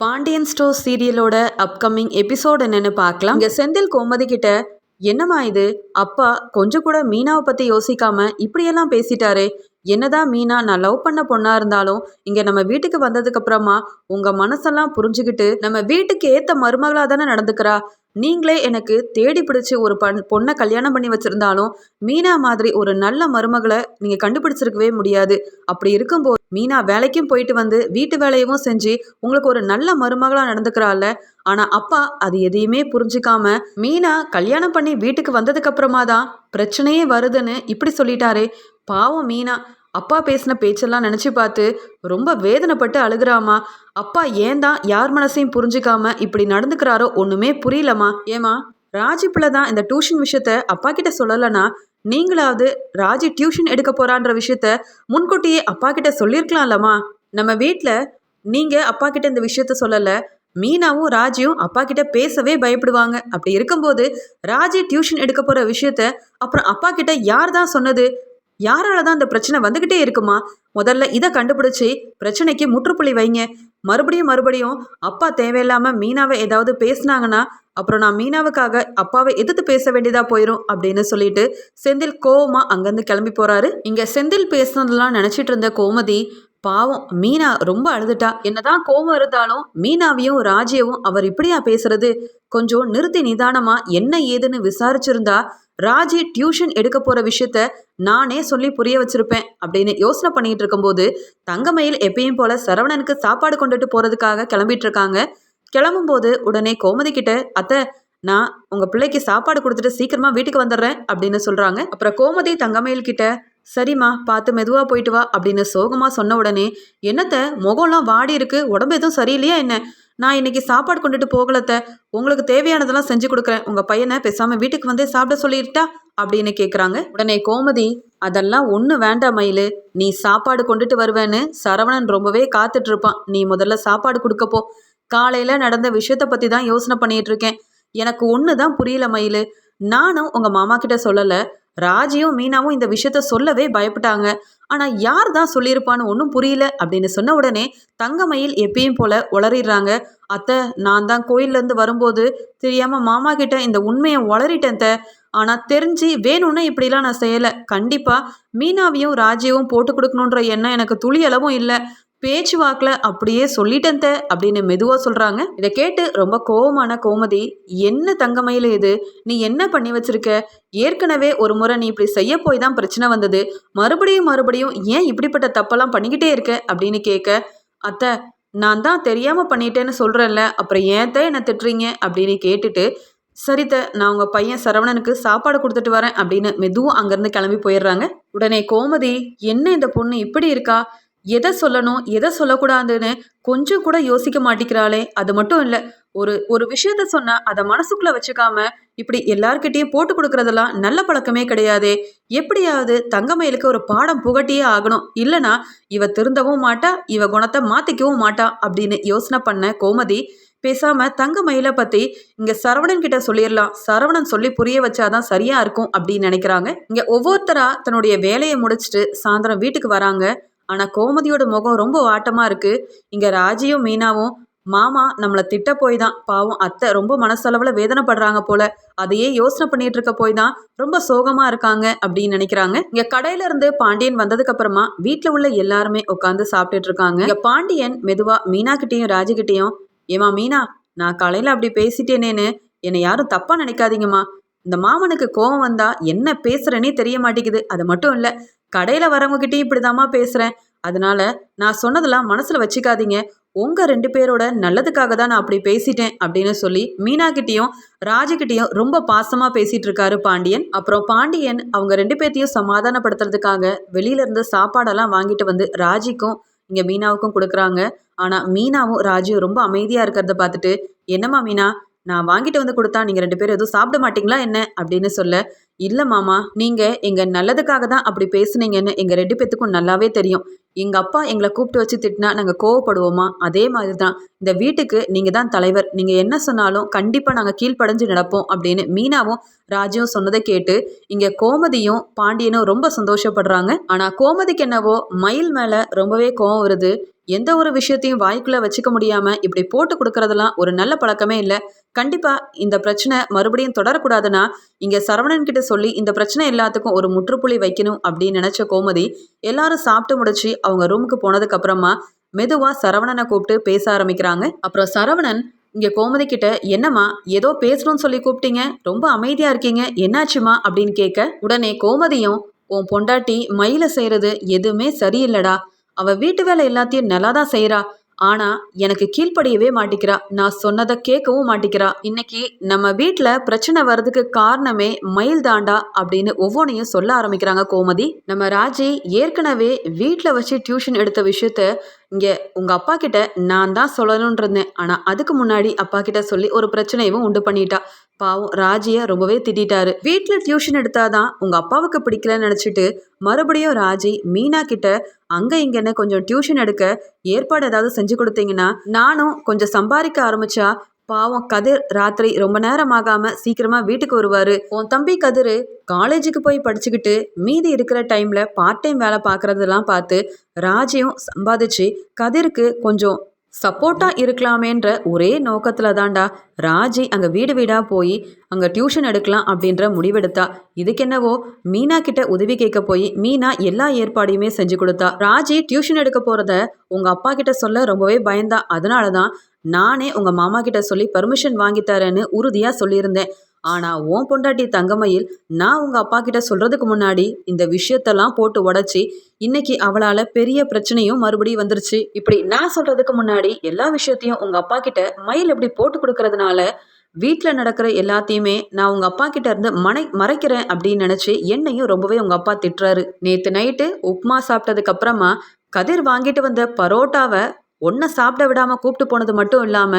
Pandian store சீரியலோட upcoming episode என்னன்னு பார்க்கலாம். இங்கே செந்தில் கோமதி கிட்ட என்னம்மா இது? அப்பா கொஞ்சம் கூட மீனாவை பத்தி யோசிக்காம இப்படியெல்லாம் பேசிட்டாரே. என்னதான் மீனா நான் லவ் பண்ண பொண்ணா இருந்தாலும் இங்க நம்ம வீட்டுக்கு வந்ததுக்கு அப்புறமா உங்க மனசெல்லாம் புரிஞ்சுக்கிட்டு நம்ம வீட்டுக்கு ஏத்த மருமகளா தானே நடந்துக்கிறா? நீங்களே எனக்கு தேடி பிடிச்சி ஒரு பண் பொண்ணை கல்யாணம் பண்ணி வச்சிருந்தாலும் மீனா மாதிரி ஒரு நல்ல மருமகளை நீங்க கண்டுபிடிச்சிருக்கவே முடியாது. அப்படி இருக்கும்போது மீனா வேலைக்கும் போயிட்டு வந்து வீட்டு வேலையவும் செஞ்சு உங்களுக்கு ஒரு நல்ல மருமகளா நடந்துக்கிறாள் ஆனா அப்பா அது எதையுமே புரிஞ்சுக்காம மீனா கல்யாணம் பண்ணி வீட்டுக்கு வந்ததுக்கு அப்புறமா தான் பிரச்சனையே வருதுன்னு இப்படி சொல்லிட்டாரே. பாவம் மீனா அப்பா பேசின பேச்செல்லாம் நினச்சி பார்த்து ரொம்ப வேதனைப்பட்டு அழுகிறாமா அப்பா ஏன் தான் யார் மனசையும் புரிஞ்சுக்காம இப்படி நடந்துக்கிறாரோ ஒன்றுமே புரியலம்மா. ஏமா ராஜி பிள்ளை தான் இந்த டியூஷன் விஷயத்த அப்பா கிட்ட சொல்லலைன்னா நீங்களாவது ராஜி டியூஷன் எடுக்க போறான்ற விஷயத்த முன்கூட்டியே அப்பா கிட்ட சொல்லியிருக்கலாம்லம்மா. நம்ம வீட்டில் நீங்கள் அப்பா கிட்ட இந்த விஷயத்த சொல்லலை மீனாவும் ராஜியும் அப்பா கிட்ட பேசவே பயப்படுவாங்க. அப்படி இருக்கும்போது ராஜி டியூஷன் எடுக்க போகிற விஷயத்த அப்புறம் அப்பா கிட்ட யார் தான் சொன்னது? யாரால தான் இந்த பிரச்சனை வந்துகிட்டே இருக்குமா? முதல்ல இதை கண்டுபிடிச்சி பிரச்சனைக்கு முற்றுப்புள்ளி வைங்க. மறுபடியும் மறுபடியும் அப்பா தேவையில்லாம மீனாவை ஏதாவது பேசுனாங்கன்னா அப்புறம் நான் மீனாவுக்காக அப்பாவை எதிர்த்து பேச வேண்டியதா போயிடும் அப்படின்னு சொல்லிட்டு செந்தில் கோவமா அங்கேருந்து கிளம்பி போறாரு. இங்க செந்தில் பேசுனதெல்லாம் நினைச்சிட்டு இருந்த கோமதி பாவம். மீனா ரொம்ப அழுதுட்டா. என்னதான் கோவம் இருந்தாலும் மீனாவையும் ராஜியவும் அவர் இப்படியா பேசுறது? கொஞ்சம் நிறுத்தி நிதானமா என்ன ஏதுன்னு விசாரிச்சிருந்தா ராஜி டியூஷன் எடுக்க போற விஷயத்த நானே சொல்லி புரிய வச்சிருப்பேன் அப்படின்னு யோசனை பண்ணிட்டு இருக்கும்போது தங்கமயில் எப்பயும் போல சரவணனுக்கு சாப்பாடு கொண்டுட்டு போறதுக்காக கிளம்பிட்டு இருக்காங்க கிளம்பும்போது உடனே கோமதி கிட்ட அத்தை நான் உங்க பிள்ளைக்கு சாப்பாடு கொடுத்துட்டு சீக்கிரமா வீட்டுக்கு வந்துடுறேன் அப்படின்னு சொல்றாங்க. அப்புறம் கோமதி தங்கமயில் கிட்ட சரிம்மா பார்த்து மெதுவாக போயிட்டு வா அப்படின்னு சோகமாக சொன்ன உடனே என்னத்த முகம்லாம் வாடி இருக்கு உடம்பு எதுவும் சரியில்லையா என்ன? நான் இன்னைக்கு சாப்பாடு கொண்டுட்டு போகலத்த உங்களுக்கு தேவையானதெல்லாம் செஞ்சு கொடுக்குறேன் உங்கள் பையனை பேசாமல் வீட்டுக்கு வந்தே சாப்பிட சொல்லிட்டா அப்படின்னு கேட்குறாங்க உடனே கோமதி அதெல்லாம் ஒன்று வேண்டாம் மயிலு நீ சாப்பாடு கொண்டுட்டு வருவேன்னு சரவணன் ரொம்பவே காத்துட்டு இருப்பான் நீ முதல்ல சாப்பாடு கொடுக்கப்போ காலையில் நடந்த விஷயத்த பற்றி தான் யோசனை பண்ணிகிட்ருக்கேன் இருக்கேன். எனக்கு ஒன்று தான் புரியல மயிலு. நானும் உங்கள் மாமா கிட்ட சொல்லலை ராஜியும் மீனாவும் இந்த விஷயத்த சொல்லவே பயப்பட்டாங்க. ஆனா யார் தான் சொல்லியிருப்பான்னு ஒன்றும் புரியல அப்படின்னு சொன்ன உடனே தங்கமயில் எப்பயும் போல உளறிடுறாங்க. அத்தை நான் தான் கோயில்லேருந்து வரும்போது தெரியாம மாமா கிட்ட இந்த உண்மையை உளறிட்டேன் த ஆனா தெரிஞ்சு வேணும்னு இப்படிலாம் நான் செய்யலை. கண்டிப்பா மீனாவையும் ராஜியவும் போட்டு கொடுக்கணுன்ற எண்ணம் எனக்கு துளியளவும் இல்லை. பேச்சுவாக்கில் அப்படியே சொல்லிட்டேன் அப்படின்னு மெதுவாக சொல்கிறாங்க இதை கேட்டு ரொம்ப கோவமான கோமதி என்ன தங்கமயில இது? நீ என்ன பண்ணி வச்சிருக்க? ஏற்கனவே ஒரு முறை நீ இப்படி செய்ய போய் தான் பிரச்சனை வந்தது. மறுபடியும் மறுபடியும் ஏன் இப்படிப்பட்ட தப்பெல்லாம் பண்ணிக்கிட்டே இருக்க? அப்படின்னு கேட்க அத்தை நான் தான் தெரியாமல் பண்ணிட்டேன்னு சொல்கிறேன்ல அப்புறம் ஏன் தான் என்னை திட்டுறீங்க? அப்படின்னு கேட்டுட்டு சரித்த நான் உங்கள் பையன் சரவணனுக்கு சாப்பாடு கொடுத்துட்டு வரேன் அப்படின்னு மெதுவும் அங்கேருந்து கிளம்பி போயிடுறாங்க. உடனே கோமதி என்ன இந்த பொண்ணு இப்படி இருக்கா? எதை சொல்லணும் எதை சொல்லக்கூடாதுன்னு கொஞ்சம் கூட யோசிக்க மாட்டேங்கிறாளே. அது மட்டும் இல்லை ஒரு ஒரு விஷயத்த சொன்னா அதை மனசுக்குள்ள வச்சுக்காம இப்படி எல்லார்கிட்டயும் போட்டு கொடுக்கறதெல்லாம் நல்ல பழக்கமே கிடையாதே. எப்படியாவது தங்கமயிலுக்கு ஒரு பாடம் புகட்டியே ஆகணும். இல்லனா இவ திருந்தவும் மாட்டா இவ குணத்தை மாத்திக்கவும் மாட்டா அப்படின்னு யோசனை பண்ண கோமதி பேசாம தங்கமயில பத்தி இங்க சரவணன் கிட்ட சொல்லிடலாம் சரவணன் சொல்லி புரிய வச்சாதான் சரியா இருக்கும் அப்படின்னு நினைக்கிறாங்க. இங்க ஒவ்வொருத்தரா தன்னுடைய வேலையை முடிச்சுட்டு சாயந்தரம் வீட்டுக்கு வராங்க. ஆனால் கோமதியோட முகம் ரொம்ப வாட்டமாக இருக்குது இங்கே ராஜியும் மீனாவும் மாமா நம்மளை திட்ட போய் தான். பாவம் அத்தை ரொம்ப மனசளவில் வேதனைப்படுறாங்க போல. அதையே யோசனை பண்ணிட்டு இருக்க போய் தான் ரொம்ப சோகமாக இருக்காங்க அப்படின்னு நினைக்கிறாங்க. இங்கே கடையில இருந்து பாண்டியன் வந்ததுக்கு அப்புறமா வீட்டில் உள்ள எல்லாருமே உட்காந்து சாப்பிட்டுட்டு இருக்காங்க. இங்கே பாண்டியன் மெதுவாக மீனா கிட்டேயும் ராஜிக்கிட்டேயும் ஏமா மீனா நான் காலையில் அப்படி பேசிட்டேனேன்னு என்னை யாரும் தப்பாக நினைக்காதீங்கம்மா. இந்த மாமனுக்கு கோவம் வந்தா என்ன பேசுறேனே தெரிய மாட்டேங்குது. அது மட்டும் இல்லை கடையில் வரவங்ககிட்டயும் இப்படிதாம்மா பேசுகிறேன் அதனால நான் சொன்னதெல்லாம் மனசில் வச்சுக்காதீங்க. உங்கள் ரெண்டு பேரோட நல்லதுக்காக தான் நான் அப்படி பேசிட்டேன் அப்படின்னு சொல்லி மீனாக்கிட்டேயும் ராஜுக்கிட்டேயும் ரொம்ப பாசமாக பேசிகிட்டு இருக்காரு பாண்டியன். அப்புறம் பாண்டியன் அவங்க ரெண்டு பேர்த்தையும் சமாதானப்படுத்துறதுக்காக வெளியிலேருந்து சாப்பாடெல்லாம் வாங்கிட்டு வந்து ராஜிக்கும் இங்கே மீனாவுக்கும் கொடுக்குறாங்க. ஆனால் மீனாவும் ராஜியும் ரொம்ப அமைதியாக இருக்கிறத பார்த்துட்டு என்னம்மா மீனா நான் வாங்கிட்டு வந்து கொடுத்தா நீங்கள் ரெண்டு பேரும் எதுவும் சாப்பிட மாட்டீங்களா என்ன? அப்படின்னு சொல்ல இல்லை மாமா நீங்கள் எங்கள் நல்லதுக்காக தான் அப்படி பேசுனீங்கன்னு எங்கள் ரெண்டு பேத்துக்கும் நல்லாவே தெரியும். எங்கள் அப்பா எங்களை கூப்பிட்டு வச்சு திட்டினா நாங்கள் கோவப்படுவோமா? அதே மாதிரி தான் இந்த வீட்டுக்கு நீங்கள் தான் தலைவர். நீங்கள் என்ன சொன்னாலும் கண்டிப்பாக நாங்கள் கீழ்ப்படைஞ்சு நடப்போம் அப்படின்னு மீனாவும் ராஜுவும் சொன்னதை கேட்டு இங்கே கோமதியும் பாண்டியனும் ரொம்ப சந்தோஷப்படுறாங்க. ஆனால் கோமதிக்கு என்னவோ மயில் மேலே ரொம்பவே கோவம் வருது. எந்த ஒரு விஷயத்தையும் வாய்க்குள்ள வச்சுக்க முடியாம இப்படி போட்டு கொடுக்கறதெல்லாம் ஒரு நல்ல பழக்கமே இல்லை. கண்டிப்பா இந்த பிரச்சனை மறுபடியும் தொடரக்கூடாதுன்னா இங்க சரவணன் கிட்ட சொல்லி இந்த பிரச்சனை எல்லாத்துக்கும் ஒரு முற்றுப்புள்ளி வைக்கணும் அப்படின்னு நினைச்ச கோமதி எல்லாரும் சாப்பிட்டு முடிச்சு அவங்க ரூமுக்கு போனதுக்கு அப்புறமா மெதுவா சரவணனை கூப்பிட்டு பேச ஆரம்பிக்கிறாங்க. அப்புறம் சரவணன் இங்க கோமதி கிட்ட என்னம்மா ஏதோ பேசணும்னு சொல்லி கூப்பிட்டீங்க. ரொம்ப அமைதியா இருக்கீங்க. என்னாச்சுமா? அப்படின்னு கேட்க உடனே கோமதியும் உன் பொண்டாட்டி மயில செய்யறது எதுவுமே சரியில்லடா. அவ வீட்டு வேலை எல்லாத்தையும் நல்லா தான் செய்யறா ஆனா எனக்கு கீழ்ப்படியவே மாட்டிக்கிறா. நான் சொன்னதை கேட்கவும் மாட்டிக்கிறா. இன்னைக்கு நம்ம வீட்டுல பிரச்சனை வர்றதுக்கு காரணமே மயில் தாண்டா அப்படின்னு ஒவ்வொன்றையும் சொல்ல ஆரம்பிக்கிறாங்க கோமதி. நம்ம ராஜி ஏற்கனவே வீட்டுல வச்சு டியூஷன் எடுத்த விஷயத்த இங்க உங்க அப்பா கிட்ட நான் தான் சொல்லணும்னு இருந்தேன். ஆனா அதுக்கு முன்னாடி அப்பா கிட்ட சொல்லி ஒரு பிரச்சனையவும் உண்டு பண்ணிட்டா. பாவம் ராஜியை ரொம்பவே திட்டாரு வீட்டில் டியூஷன் எடுத்தாதான் உங்க அப்பாவுக்கு பிடிக்கலன்னு நினைச்சிட்டு மறுபடியும் ராஜி மீனா கிட்ட அங்க இங்கன்னு கொஞ்சம் டியூஷன் எடுக்க ஏற்பாடு ஏதாவது செஞ்சு கொடுத்தீங்கன்னா நானும் கொஞ்சம் சம்பாதிக்க ஆரம்பிச்சா பாவம் கதிர் ராத்திரி ரொம்ப நேரம் ஆகாம சீக்கிரமா வீட்டுக்கு வருவாரு. உன் தம்பி கதிர் காலேஜுக்கு போய் படிச்சுக்கிட்டு மீதி இருக்கிற டைம்ல பார்ட் டைம் வேலை பார்க்கறதெல்லாம் பார்த்து ராஜியும் சம்பாதிச்சு கதிருக்கு கொஞ்சம் சப்போர்ட்டாக இருக்கலாமேன்ற ஒரே நோக்கத்தில் தான்டா ராஜி அங்கே வீடு வீடாக போய் அங்கே டியூஷன் எடுக்கலாம் அப்படின்ற முடிவெடுத்தா. இதுக்கென்னவோ மீனா கிட்ட உதவி கேட்க போய் மீனா எல்லா ஏற்பாடையுமே செஞ்சு கொடுத்தா. ராஜி டியூஷன் எடுக்க போகிறத உங்கள் அப்பா கிட்ட சொல்ல ரொம்பவே பயந்தா. அதனால தான் நானே உங்கள் மாமா கிட்ட சொல்லி பர்மிஷன் வாங்கித்தரேன்னு தரேன்னு சொல்லியிருந்தேன். ஆனா உன் பொண்டாட்டி தங்கமயில் நான் உங்க அப்பா கிட்ட சொல்றதுக்கு முன்னாடி இந்த விஷயத்தெல்லாம் போட்டு உடச்சி இன்னைக்கு அவளால பெரிய பிரச்சனையும் மறுபடியும் வந்துருச்சு. இப்படி நான் சொல்றதுக்கு முன்னாடி எல்லா விஷயத்தையும் உங்க அப்பா கிட்ட மயில் இப்படி போட்டு கொடுக்கறதுனால வீட்டில் நடக்கிற எல்லாத்தையுமே நான் உங்க அப்பா கிட்ட இருந்து மனை மறைக்கிறேன் அப்படின்னு நினைச்சு என்னையும் ரொம்பவே உங்க அப்பா திட்டுறாரு. நேத்து நைட்டு உப்மா சாப்பிட்டதுக்கு அப்புறமா கதிர் வாங்கிட்டு வந்த பரோட்டாவை ஒன்றை சாப்பிட விடாம கூப்பிட்டு போனது மட்டும் இல்லாம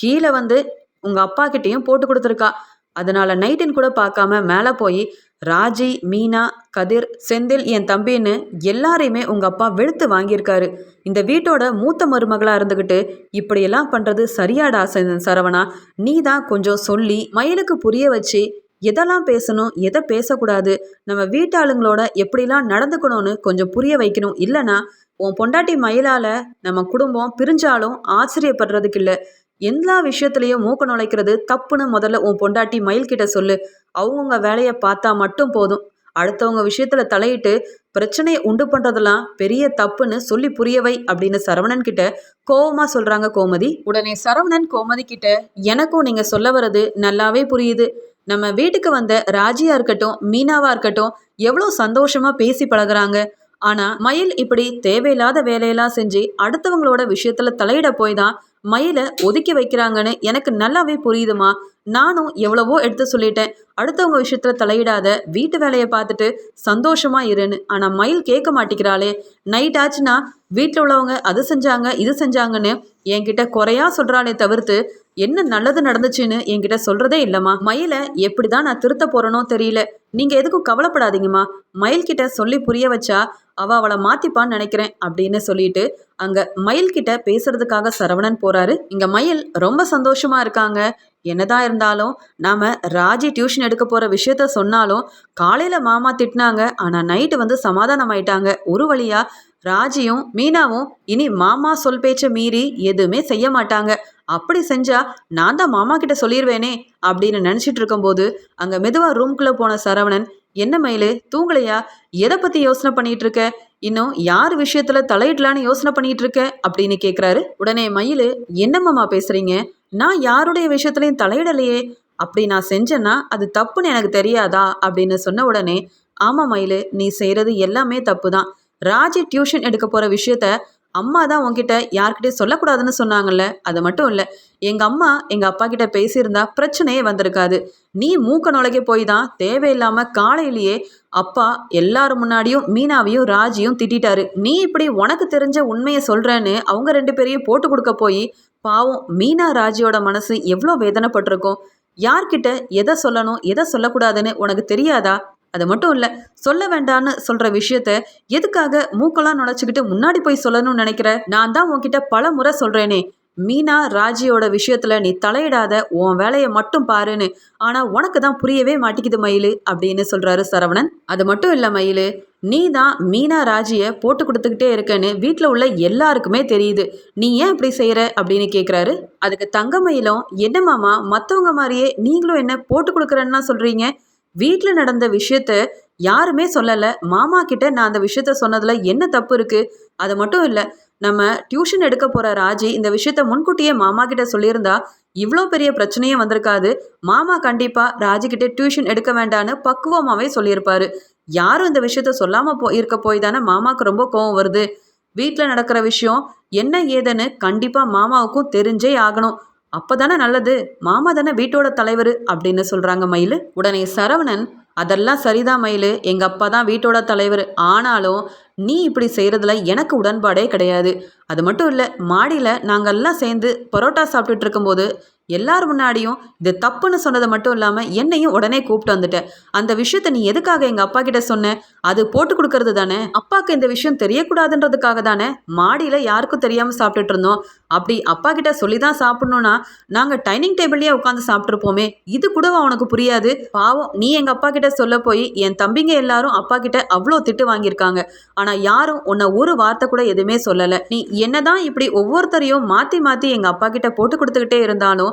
கீழே வந்து உங்க அப்பா கிட்டேயும் போட்டு கொடுத்துருக்கா. அதனால நைட்டுன்னு கூட பார்க்காம மேலே போய் ராஜி மீனா கதிர் செந்தில் என் தம்பின்னு எல்லாரையுமே உங்கள் அப்பா வெளுத்து வாங்கியிருக்காரு. இந்த வீட்டோட மூத்த மருமகளாக இருந்துக்கிட்டு இப்படியெல்லாம் பண்ணுறது சரியாடா செ- சரவணா. நீ தான் கொஞ்சம் சொல்லி மயிலுக்கு புரிய வச்சு எதெல்லாம் பேசணும் எதை பேசக்கூடாது நம்ம வீட்டாளுங்களோட எப்படிலாம் நடந்துக்கணும்னு கொஞ்சம் புரிய வைக்கணும். இல்லைனா உன் பொண்டாட்டி மயிலால நம்ம குடும்பம் பிரிஞ்சாலும் ஆச்சரியப்படுறதுக்கு இல்லை. எல்லா விஷயத்துலையும் மூக்க நுழைக்கிறது தப்புன்னு முதல்ல உன் பொண்டாட்டி மயில் கிட்ட சொல்லு. அவங்கவுங்க வேலையை பார்த்தா மட்டும் போதும். அடுத்தவங்க விஷயத்துல தலையிட்டு பிரச்சனையை உண்டு பண்றதெல்லாம் பெரிய தப்புன்னு சொல்லி புரியவை அப்படின்னு சரவணன் கிட்ட கோவமா சொல்றாங்க கோமதி. உடனே சரவணன் கோமதி கிட்ட எனக்கும் நீங்க சொல்ல வர்றது நல்லாவே புரியுது. நம்ம வீட்டுக்கு வந்த ராஜியா இருக்கட்டும் மீனாவா இருக்கட்டும் எவ்வளோ சந்தோஷமா பேசி பழகுறாங்க. ஆனா மயில் இப்படி தேவையில்லாத வேலையெல்லாம் செஞ்சு அடுத்தவங்களோட விஷயத்துல தலையிட போய் தான் மயிலை ஒதுக்கி வைக்கிறாங்கன்னு எனக்கு நல்லாவே புரியுதுமா. நானும் எவ்வளவோ எடுத்து சொல்லிட்டேன். அடுத்தவங்க விஷயத்துல தலையிடாத வீட்டு வேலையை பார்த்துட்டு சந்தோஷமா இருன்னு. ஆனா மயில் கேட்க மாட்டேங்கிறாளே. நைட் ஆச்சுன்னா வீட்டில் உள்ளவங்க அது செஞ்சாங்க இது செஞ்சாங்கன்னு என்கிட்ட குறையா சொல்றாளே தவிர்த்து என்ன நல்லது நடந்துச்சுன்னு என்கிட்ட சொல்றதே இல்லம்மா. மயிலை எப்படி தான் நான் திருத்த போறேனோ தெரியல. நீங்க எதுக்கும் கவலைப்படாதீங்கம்மா. மயில் கிட்ட சொல்லி புரிய வச்சா அவ அவளை மாத்திப்பான்னு நினைக்கிறேன் அப்படின்னு சொல்லிட்டு அங்க மயில் கிட்ட பேசுறதுக்காக சரவணன் போறாரு. இங்க மயில் ரொம்ப சந்தோஷமா இருக்காங்க. என்னதான் இருந்தாலும் நாம ராஜி டியூஷன் எடுக்க போற விஷயத்த சொன்னாலும் காலையில மாமா திட்டினாங்க. ஆனா நைட்டு வந்து சமாதானம் ஆயிட்டாங்க ஒரு வழியா ராஜியும் மீனாவும் இனி மாமா சொல் பேச்ச மீறி எதுவுமே செய்ய மாட்டாங்க. அப்படி செஞ்சா நான் தான் மாமா கிட்ட சொல்லிடுவேனே அப்படின்னு நினைச்சிட்டு இருக்கும்போது அங்க மெதுவா ரூம்குள்ள போன சரவணன் என்ன மயிலு தூங்கலையா? எதை பத்தி யோசனை பண்ணிட்டு இருக்க? இன்னும் யார் விஷயத்துல தலையிடலான்னு யோசனை பண்ணிட்டு இருக்க? அப்படின்னு கேக்குறாரு. உடனே மயிலு என்னம்மாமா பேசுறீங்க? நான் யாருடைய விஷயத்துலயும் தலையிடலையே. அப்படி நான் செஞ்சேன்னா அது தப்புன்னு எனக்கு தெரியாதா? அப்படின்னு சொன்ன உடனே ஆமா மயிலு நீ செய்யறது எல்லாமே தப்பு தான் ராஜி டியூஷன் எடுக்க போகிற விஷயத்த அம்மா தான் உங்ககிட்ட யார்கிட்டயும் சொல்லக்கூடாதுன்னு சொன்னாங்கல்ல? அது மட்டும் இல்லை. எங்கள் அம்மா எங்கள் அப்பா கிட்ட பேசியிருந்தா பிரச்சனையே வந்திருக்காது. நீ மூக்க நுழைக்க போய் தான் தேவையில்லாமல் காலையிலேயே அப்பா எல்லாரும் முன்னாடியும் மீனாவையும் ராஜியும் திட்டிட்டாரு. நீ இப்படி உனக்கு தெரிஞ்ச உண்மையை சொல்கிறேன்னு அவங்க ரெண்டு பேரையும் போட்டு கொடுக்க போய் பாவம் மீனா ராஜியோட மனசு எவ்வளோ வேதனைப்பட்டிருக்கும். யார்கிட்ட எதை சொல்லணும் எதை சொல்லக்கூடாதுன்னு உனக்கு தெரியாதா? அது மட்டும் இல்லை சொல்ல வேண்டான்னு சொல்ற விஷயத்த எதுக்காக மூக்கெல்லாம் நுழைச்சிக்கிட்டு முன்னாடி போய் சொல்லணும்னு நினைக்கிற? நான் தான் உன்கிட்ட பல முறை சொல்றேனே. மீனா ராஜியோட விஷயத்துல நீ தலையிடாத உன் வேலையை மட்டும் பாருன்னு. ஆனா உனக்கு தான் புரியவே மாட்டிக்குது மயிலு அப்படின்னு சொல்றாரு சரவணன். அது மட்டும் இல்ல மயிலு நீ தான் மீனா ராஜியை போட்டு கொடுத்துக்கிட்டே இருக்கேன்னு வீட்டில் உள்ள எல்லாருக்குமே தெரியுது. நீ ஏன் இப்படி செய்கிற அப்படின்னு கேட்குறாரு அதுக்கு தங்கமயிலும் என்ன மாமா மற்றவங்க மாதிரியே நீங்களும் என்ன போட்டு கொடுக்குறேன்னா சொல்கிறீங்க வீட்டில் நடந்த விஷயத்த யாருமே சொல்லலை. மாமா கிட்ட நான் அந்த விஷயத்த சொன்னதில் என்ன தப்பு இருக்குது அது மட்டும் இல்லை நம்ம டியூஷன் எடுக்க போகிற ராஜி இந்த விஷயத்த முன்கூட்டியே மாமா கிட்ட சொல்லியிருந்தா இவ்வளோ பெரிய பிரச்சனையே வந்திருக்காது. மாமா கண்டிப்பாக ராஜிக்கிட்ட டியூஷன் எடுக்க வேண்டான்னு பக்குவமாகவே சொல்லியிருப்பாரு. யாரும் இந்த விஷயத்த சொல்லாமல் போ இருக்க போய் தானே மாமாவுக்கு ரொம்ப கோவம் வருது. வீட்டில் நடக்கிற விஷயம் என்ன ஏதுன்னு கண்டிப்பாக மாமாவுக்கும் தெரிஞ்சே ஆகணும். அப்போதானே நல்லது. மாமா தானே வீட்டோட தலைவர் அப்படின்னு சொல்கிறாங்க மயில். உடனே சரவணன் அதெல்லாம் சரிதான் மயில். எங்கள் அப்பா தான் வீட்டோட தலைவர். ஆனாலும் நீ இப்படி செய்கிறதுல எனக்கு உடன்பாடே கிடையாது. அது மட்டும் இல்லை மாடியில் நாங்கள்லாம் சேர்ந்து பரோட்டா சாப்பிட்டுட்டு இருக்கும்போது எல்லார் முன்னாடியும் இது தப்புன்னு சொன்னதை மட்டும் இல்லாமல் என்னையும் உடனே கூப்பிட்டு வந்துட்டேன் அந்த விஷயத்த நீ எதுக்காக எங்கள் அப்பா கிட்ட சொன்ன? அது போட்டு கொடுக்கறது தானே? அப்பாவுக்கு இந்த விஷயம் தெரியக்கூடாதுன்றதுக்காக தானே? மாடியில் யாருக்கும் தெரியாமல் சாப்பிட்டுட்டு இருந்தோம். அப்படி அப்பா கிட்ட சொல்லி தான் சாப்பிடணும்னா நாங்கள் டைனிங் டேபிள்லேயே உட்காந்து சாப்பிட்ருப்போமே இது கூட உனக்கு புரியாது? பாவம் நீ எங்கள் அப்பா கிட்ட சொல்ல போய் என் தம்பிங்க எல்லாரும் அப்பா கிட்ட அவ்வளோ திட்டு வாங்கியிருக்காங்க. ஆனால் யாரும் உன்னை ஒரு வார்த்தை கூட எதுவுமே சொல்லலை. நீ என்னதான் இப்படி ஒவ்வொருத்தரையும் மாற்றி மாற்றி எங்கள் அப்பா கிட்ட போட்டு கொடுத்துக்கிட்டே இருந்தாலும்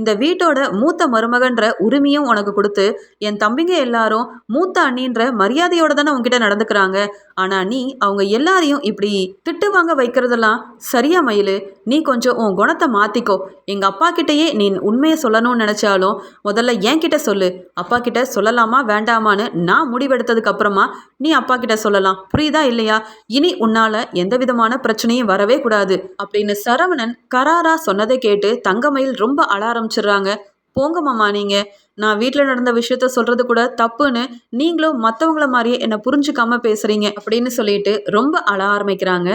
இந்த வீட்டோட மூத்த மருமகன்ற உரிமையும் உனக்கு கொடுத்து என் தம்பிங்க எல்லாரும் மூத்த அண்ணின்ற மரியாதையோட தானே உங்ககிட்ட நடந்துக்கிறாங்க. ஆனால் நீ அவங்க எல்லாரையும் இப்படி திட்டு வாங்க வைக்கிறதெல்லாம் சரியா மயிலு? நீ கொஞ்சம் உன் குணத்தை மாற்றிக்கோ எங்கள் அப்பா கிட்டேயே நீ உண்மையை சொல்லணும்னு நினச்சாலும் முதல்ல என் கிட்ட சொல்லு. அப்பா கிட்ட சொல்லலாமா வேண்டாமான்னு நான் முடிவெடுத்ததுக்கு அப்புறமா நீ அப்பா கிட்ட சொல்லலாம். புரியுதா இல்லையா? இனி உன்னால எந்த விதமான பிரச்சனையும் வரவே கூடாது. அப்படின்னு சரவணன் கராரா சொன்னதை கேட்டு தங்கமயில் ரொம்ப அலாரம் ஆரம்பிச்சிடுறாங்க. போங்க மாமா நீங்கள் நான் வீட்டில் நடந்த விஷயத்த சொல்கிறது கூட தப்புன்னு நீங்களும் மற்றவங்கள மாதிரியே என்னை புரிஞ்சுக்காம பேசுகிறீங்க அப்படின்னு சொல்லிட்டு ரொம்ப அழ ஆரம்பிக்கிறாங்க.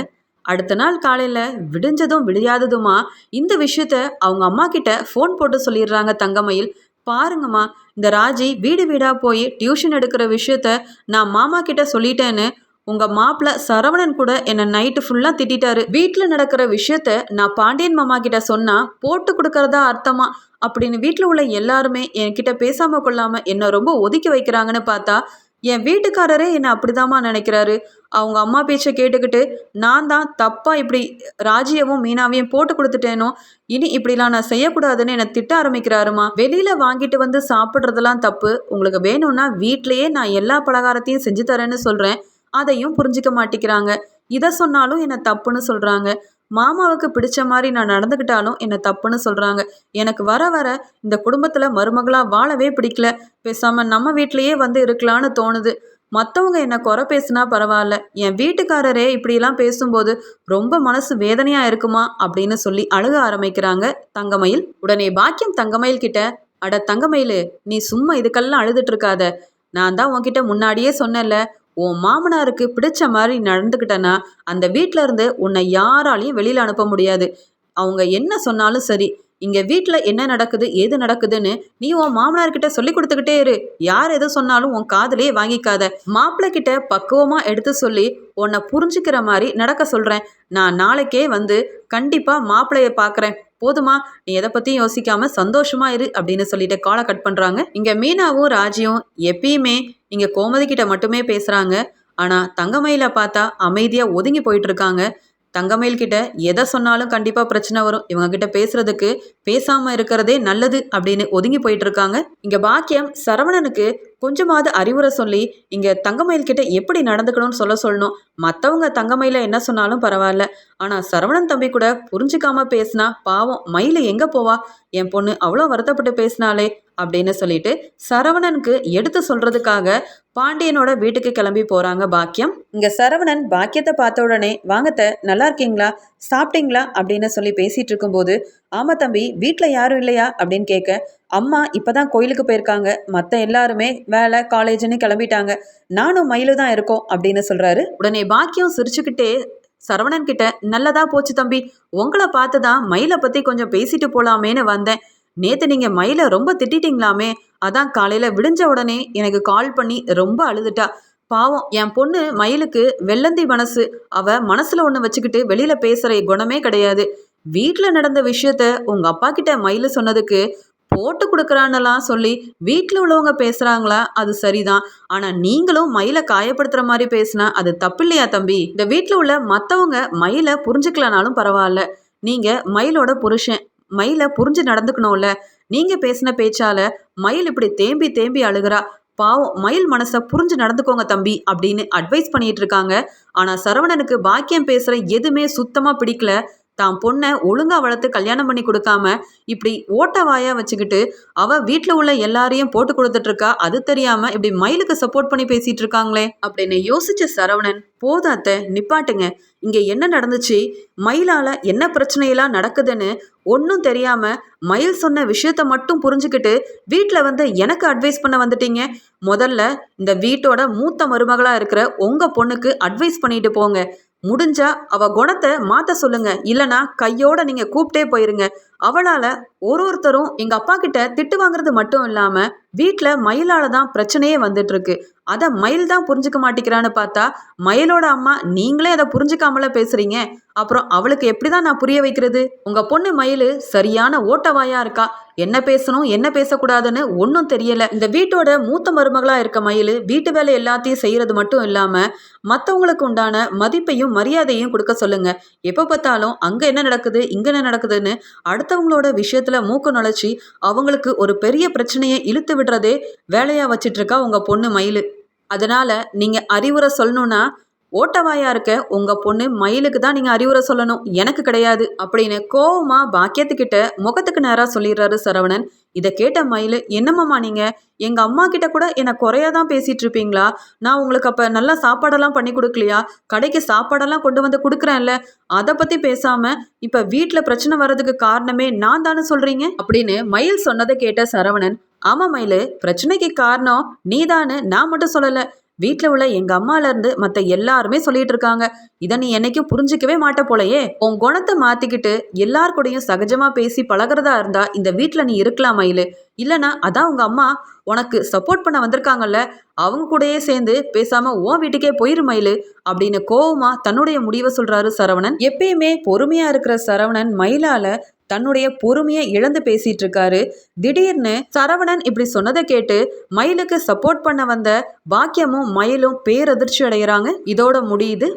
அடுத்த நாள் காலையில் விடிஞ்சதும் விடியாததுமா இந்த விஷயத்த அவங்க அம்மா கிட்ட ஃபோன் போட்டு சொல்லிடுறாங்க தங்கமயில். பாருங்கம்மா இந்த ராஜி வீடு வீடாக போய் டியூஷன் எடுக்கிற விஷயத்த நான் மாமா கிட்ட சொல்லிட்டேன்னு உங்க மாப்பிள்ள சரவணன் கூட என்னை நைட்டு ஃபுல்லாக திட்டாரு வீட்டில் நடக்கிற விஷயத்த நான் பாண்டியன் மாமா கிட்ட சொன்னா போட்டு கொடுக்கறதா அர்த்தமா? அப்படின்னு வீட்டில் உள்ள எல்லாருமே என்கிட்ட பேசாம கொள்ளாம என்னை ரொம்ப ஒதுக்கி வைக்கிறாங்கன்னு பார்த்தா என் வீட்டுக்காரரே என்னை அப்படிதாம்மா நினைக்கிறாரு. அவங்க அம்மா பேச்சை கேட்டுக்கிட்டு நான் தான் தப்பாக இப்படி ராஜியவும் மீனாவையும் போட்டு கொடுத்துட்டேனோ? இனி இப்படிலாம் நான் செய்யக்கூடாதுன்னு என்னை திட்ட ஆரம்பிக்கிறாருமா? வெளியில் வாங்கிட்டு வந்து சாப்பிட்றதெல்லாம் தப்பு. உங்களுக்கு வேணும்னா வீட்லேயே நான் எல்லா பலகாரத்தையும் செஞ்சு தரேன்னு சொல்கிறேன் அதையும் புரிஞ்சிக்க மாட்டேங்கிறாங்க இதை சொன்னாலும் என்னை தப்புன்னு சொல்கிறாங்க மாமாவுக்கு பிடிச்ச மாதிரி நான் நடந்துக்கிட்டாலும் என்னை தப்புன்னு சொல்கிறாங்க எனக்கு வர வர இந்த குடும்பத்தில் மருமகளாக வாழவே பிடிக்கல. பேசாமல் நம்ம வீட்லேயே வந்து இருக்கலான்னு தோணுது. மற்றவங்க என்னை குறை பேசுனா பரவாயில்ல. என் வீட்டுக்காரரே இப்படிலாம் பேசும்போது ரொம்ப மனசு வேதனையாக இருக்குமா அப்படின்னு சொல்லி அழுக ஆரம்பிக்கிறாங்க தங்கமயில். உடனே பாக்கியம் தங்கமயில் கிட்ட அட தங்கமயிலு நீ சும்மா இதுக்கெல்லாம் அழுதுட்டு இருக்காத. நான் தான் உன்கிட்ட முன்னாடியே சொன்னேன்ல உன் மாமனாருக்கு பிடிச்ச மாதிரி நடந்துக்கிட்டேன்னா அந்த வீட்டில இருந்து உன்னை யாராலையும் வெளியில் அனுப்ப முடியாது. அவங்க என்ன சொன்னாலும் சரி இங்கே வீட்டில் என்ன நடக்குது எது நடக்குதுன்னு நீ உன் மாமனார்கிட்ட சொல்லி கொடுத்துக்கிட்டே இரு. யார் எது சொன்னாலும் உன் காதலையே வாங்கிக்காத. மாப்பிள்ளை கிட்ட பக்குவமாக எடுத்து சொல்லி உன்னை புரிஞ்சுக்கிற மாதிரி நடக்க சொல்கிறேன் நான் நாளைக்கே வந்து கண்டிப்பாக மாப்பிள்ளைய பார்க்குறேன் போதுமா? நீ எதை பற்றியும் யோசிக்காம சந்தோஷமா இரு அப்படின்னு சொல்லிட்டு காலை கட் பண்ணுறாங்க இங்கே மீனாவும் ராஜியும் எப்பயுமே இங்கே கோமதி கிட்ட மட்டுமே பேசுகிறாங்க ஆனால் தங்கமயில பார்த்தா அமைதியாக ஒதுங்கி போயிட்டு இருக்காங்க. தங்கமயில் கிட்ட எதை சொன்னாலும் கண்டிப்பாக பிரச்சனை வரும். இவங்க கிட்ட பேசுறதுக்கு பேசாமல் இருக்கிறதே நல்லது அப்படின்னு ஒதுங்கி போயிட்டு இருக்காங்க. இங்கே பாக்கியம் சரவணனுக்கு கொஞ்சமாவது அறிவுரை சொல்லி இங்கே தங்கமயில் கிட்ட எப்படி நடந்துக்கணும்னு சொல்ல சொல்லணும். மற்றவங்க தங்கமயில என்ன சொன்னாலும் பரவாயில்ல. ஆனால் சரவணன் தம்பி கூட புரிஞ்சுக்காம பேசினா பாவம். மயில் எங்கே போவா? என் பொண்ணு அவ்வளோ வருத்தப்பட்டு பேசினாலே அப்படின்னு சொல்லிட்டு சரவணனுக்கு எடுத்து சொல்றதுக்காக பாண்டியனோட வீட்டுக்கு கிளம்பி போறாங்க பாக்கியம். இங்க சரவணன் பாக்கியத்தை பார்த்த உடனே வாங்கத்த நல்லா இருக்கீங்களா? சாப்பிட்டீங்களா? அப்படின்னு சொல்லி பேசிட்டு இருக்கும்போது ஆமா தம்பி வீட்டில் யாரும் இல்லையா? அப்படின்னு கேட்க அம்மா இப்பதான் கோயிலுக்கு போயிருக்காங்க. மற்ற எல்லாருமே வேலை காலேஜ்னு கிளம்பிட்டாங்க. நானும் மயிலு தான் இருக்கோம் அப்படின்னு சொல்றாரு. உடனே பாக்கியம் சிரிச்சுக்கிட்டே சரவணன் கிட்ட நல்லதா போச்சு தம்பி. உங்களை பார்த்து தான் மயிலை பத்தி கொஞ்சம் பேசிட்டு போலாமேன்னு வந்தேன். நேற்று நீங்கள் மயிலை ரொம்ப திட்டிட்டீங்களாமே அதான் காலையில் விடிஞ்ச உடனே எனக்கு கால் பண்ணி ரொம்ப அழுதுட்டா. பாவம் என் பொண்ணு மயிலுக்கு வெள்ளந்தி மனசு. அவ மனசுல ஒன்று வச்சுக்கிட்டு வெளியில பேசுற குணமே கிடையாது. வீட்டில் நடந்த விஷயத்த உங்க அப்பா கிட்ட மயில் சொன்னதுக்கு போட்டு கொடுக்குறான்னுலாம் சொல்லி வீட்டில் உள்ளவங்க பேசுகிறாங்களா அது சரிதான். ஆனால் நீங்களும் மயிலை காயப்படுத்துகிற மாதிரி பேசினா அது தப்பு இல்லையா தம்பி? இந்த வீட்டில் உள்ள மற்றவங்க மயிலை புரிஞ்சுக்கலனாலும் பரவாயில்ல. நீங்கள் மயிலோட புருஷன். மயிலை புரிஞ்சு நடந்துக்கணும்ல. நீங்க பேசின பேச்சால மயில் இப்படி தேம்பி தேம்பி அழுகிறா. பாவம் மயில் மனசை புரிஞ்சு நடந்துக்கோங்க தம்பி அப்படின்னு அட்வைஸ் பண்ணிட்டு இருக்காங்க. ஆனா சரவணனுக்கு பாக்கியம் பேசுற எதுவுமே சுத்தமா பிடிக்கல. தான் பொண்ணை ஒழுங்கா வளர்த்து கல்யாணம் பண்ணி கொடுக்காம இப்படி ஓட்ட வாயா வச்சுக்கிட்டு அவ வீட்டில் உள்ள எல்லாரையும் போட்டு கொடுத்துட்டு இருக்கா. அது தெரியாம இப்படி மயிலுக்கு சப்போர்ட் பண்ணி பேசிட்டு இருக்காங்களே அப்படின்னு யோசிச்ச சரவணன் போதாத்த நிப்பாட்டுங்க. இங்கே என்ன நடந்துச்சு? மயிலால என்ன பிரச்சனையெல்லாம் நடக்குதுன்னு ஒன்றும் தெரியாம மயில் சொன்ன விஷயத்த மட்டும் புரிஞ்சுக்கிட்டு வீட்டில் வந்து எனக்கு அட்வைஸ் பண்ண வந்துட்டீங்க. முதல்ல இந்த வீட்டோட மூத்த மருமகளாக இருக்கிற உங்கள் பொண்ணுக்கு அட்வைஸ் பண்ணிட்டு போங்க. முடிஞ்சா அவ குணத்தை மாத்த சொல்லுங்க. இல்லைனா கையோட நீங்க கூப்பிட்டே போயிருங்க. அவளால ஒரு ஒருத்தரும் எங்க அப்பா கிட்ட திட்டு வாங்குறது மட்டும் இல்லாம வீட்டில் மயிலால தான் பிரச்சனையே வந்துட்டு இருக்கு அத மயில் தான் புரிஞ்சுக்க மாட்டேங்கிறான்னு பார்த்தா மயிலோட அம்மா நீங்களே அதை புரிஞ்சுக்காமல பேசுறீங்க. அப்புறம் அவளுக்கு எப்படிதான் நான் புரிய வைக்கிறது? உங்க பொண்ணு மயில் சரியான ஓட்டவாயா இருக்கா? என்ன பேசணும் என்ன பேசக்கூடாதுன்னு ஒன்றும் தெரியல. இந்த வீட்டோட மூத்த மருமகளா இருக்க மயில் வீட்டு வேலை எல்லாத்தையும் செய்யறது மட்டும் இல்லாம மற்றவங்களுக்கு உண்டான மதிப்பையும் மரியாதையும் கொடுக்க சொல்லுங்க. எப்போ பார்த்தாலும் அங்க என்ன நடக்குது இங்க என்ன நடக்குதுன்னு அடுத்தவங்களோட விஷயத்துல மூக்க நுழைச்சி அவங்களுக்கு ஒரு பெரிய பிரச்சனையை இழுத்து விடுறதே வேலையா வச்சிட்டு இருக்கா உங்க பொண்ணு மயில். அதனால நீங்க அறிவுரை சொல்லணும்னா ஓட்டவாயா இருக்க உங்க பொண்ணு மயிலுக்கு தான் நீங்க அறிவுரை சொல்லணும். எனக்கு கிடையாது அப்படின்னு கோவமா பாக்கியத்துக்கிட்ட முகத்துக்கு நேரா சொல்லிடுறாரு சரவணன். இதை கேட்ட மயில் என்னம்மாம்மா நீங்க? எங்க அம்மா கிட்ட கூட என்னை குறையா தான் பேசிட்டு இருப்பீங்களா? நான் உங்களுக்கு அப்ப நல்லா சாப்பாடெல்லாம் பண்ணி கொடுக்கலையா? கடைக்கு சாப்பாடெல்லாம் கொண்டு வந்து கொடுக்குறேன்ல. அதை பத்தி பேசாம இப்ப வீட்டுல பிரச்சனை வர்றதுக்கு காரணமே நான் தானே சொல்றீங்க? அப்படின்னு மயில் சொன்னதை கேட்ட சரவணன் ஆமா மயிலு பிரச்சனைக்கு காரணம் நீதான்னு நான் மட்டும் சொல்லலை. வீட்டில் உள்ள எங்க அம்மால இருந்து மற்ற எல்லாருமே சொல்லிட்டு இருக்காங்க. இதை நீ என்னைக்கும் புரிஞ்சிக்கவே மாட்ட போலயே. உன் குணத்தை மாத்திக்கிட்டு எல்லார் கூடயும் சகஜமா பேசி பழகிறதா இருந்தா இந்த வீட்டில் நீ இருக்கலாம் மயிலு இல்லனா அதான் உங்க அம்மா உனக்கு சப்போர்ட் பண்ண வந்திருக்காங்கல்ல? அவங்க கூடயே சேர்ந்து பேசாம உன் வீட்டுக்கே போயிரு மயிலு அப்படின்னு கோவமா தன்னுடைய முடிவை சொல்றாரு சரவணன். எப்பயுமே பொறுமையா இருக்கிற சரவணன் மயிலால தன்னுடைய பொறுமையை இழந்து பேசிட்டு இருக்காரு திடீர்னு சரவணன் இப்படி சொன்னதை கேட்டு மயிலுக்கு சப்போர்ட் பண்ண வந்த பாக்கியமும் மயிலும் பேரதிர்ச்சி அடைகிறாங்க இதோட முடியுது.